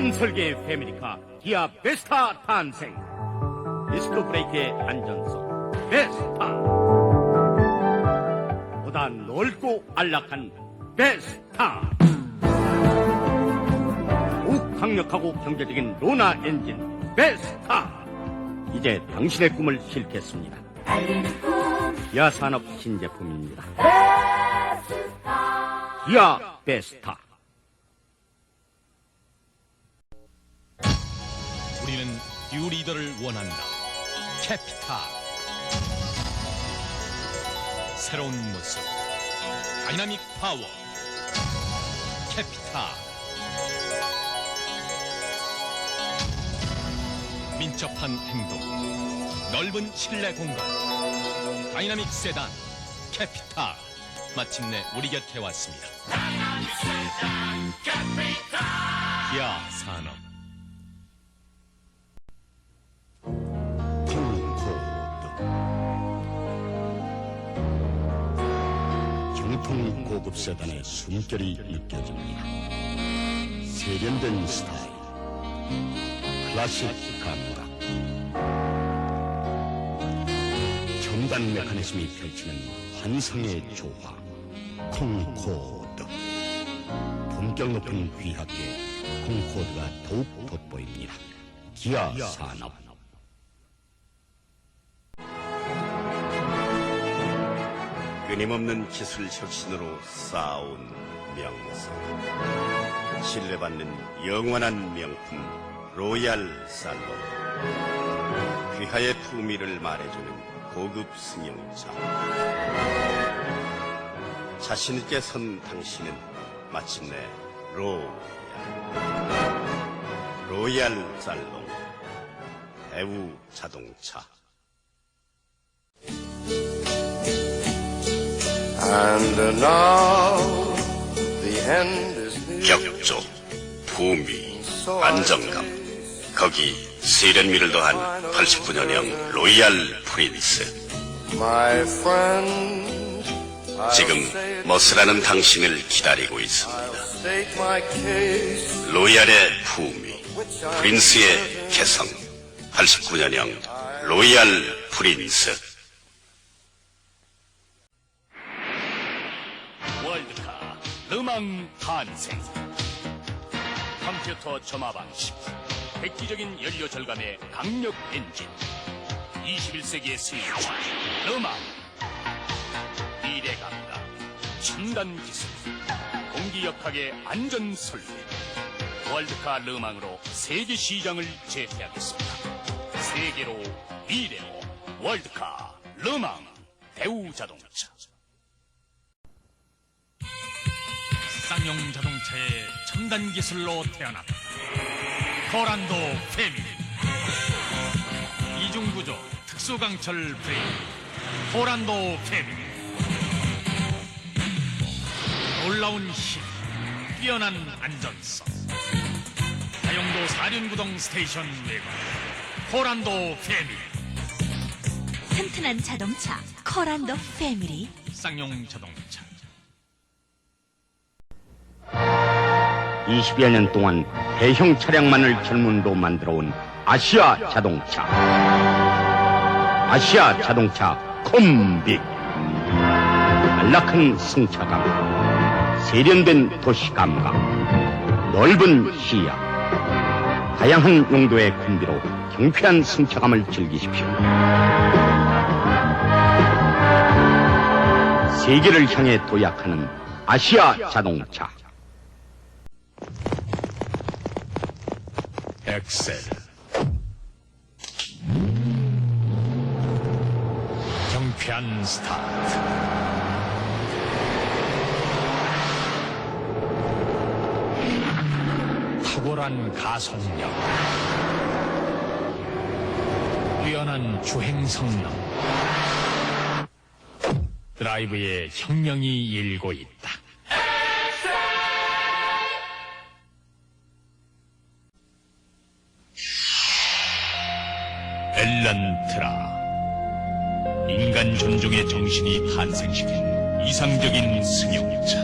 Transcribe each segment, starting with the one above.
신설계의 패밀리카 기아 베스타 탄생. 디스크 브레이크의 안전성 베스타. 보다 넓고 안락한 베스타. 더욱 강력하고 경제적인 로나 엔진 베스타. 이제 당신의 꿈을 실겠습니다. 기아 산업 신제품입니다. 기아 베스타 우리는 뉴 리더를 원한다. 캐피탈. 새로운 모습. 다이나믹 파워. 캐피탈. 민첩한 행동. 넓은 실내 공간. 다이나믹 세단. 캐피탈. 마침내 우리 곁에 왔습니다. 기아 산업. 정통 고급 세단의 숨결이 느껴집니다. 세련된 스타일, 클래식 감각, 첨단 메커니즘이 펼치는 환상의 조화, 콩코드. 품격 높은 귀하게 콩코드가 더욱 돋보입니다. 기아 산업. 끊임없는 기술 혁신으로 쌓아온 명성. 신뢰받는 영원한 명품 로얄 살로. 귀하의 품위를 말해주는 고급 승용차. 자신있게 선 당신은 마침내 로얄. 로얄 살롱. 대우 자동차. 격조, 부미, 안정감, 거기 세련미를 더한 89년형 로얄 프린스. 지금 머스라는 당신을 기다리고 있습니다. 로얄의 부미, 프린스의 개성, 89년형 로얄 프린스. 월드카 르망 탄생. 컴퓨터 점화 방식. 획기적인 연료 절감의 강력 엔진. 21세기의 승용차 르망. 미래 감각 첨단 기술 공기 역학의 안전 설계. 월드카 르망으로 세계 시장을 제패하겠습니다. 세계로 미래로 월드카 르망 대우 자동차 쌍용 자동차의 첨단 기술로 태어났다. 코란도 패밀리. 이중구조 특수강철 브레이크. 코란도 패밀리. 놀라운 힘, 뛰어난 안전성. 다용도 사륜구동 스테이션 외관. 코란도 패밀리. 튼튼한 자동차 코란도 패밀리 쌍용 자동차. 20여 년 동안 대형 차량만을 전문으로 만들어 온 아시아 자동차. 아시아 자동차 콤빅. 안락한 승차감, 세련된 도시 감각, 넓은 시야, 다양한 용도의 콤비로 경쾌한 승차감을 즐기십시오. 세계를 향해 도약하는 아시아 자동차. 엑셀. 경쾌한 스타트. 탁월한 가속력. 뛰어난 주행 성능. 드라이브에 혁명이 일고 있다 엘란트라. 인간 존중의 정신이 탄생시킨 이상적인 승용차.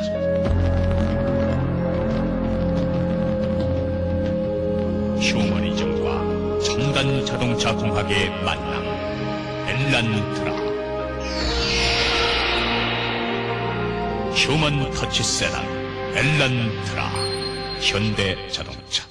첨단 자동차 공학의 만남 엘란트라. 휴먼 터치 세단 엘란트라. 현대 자동차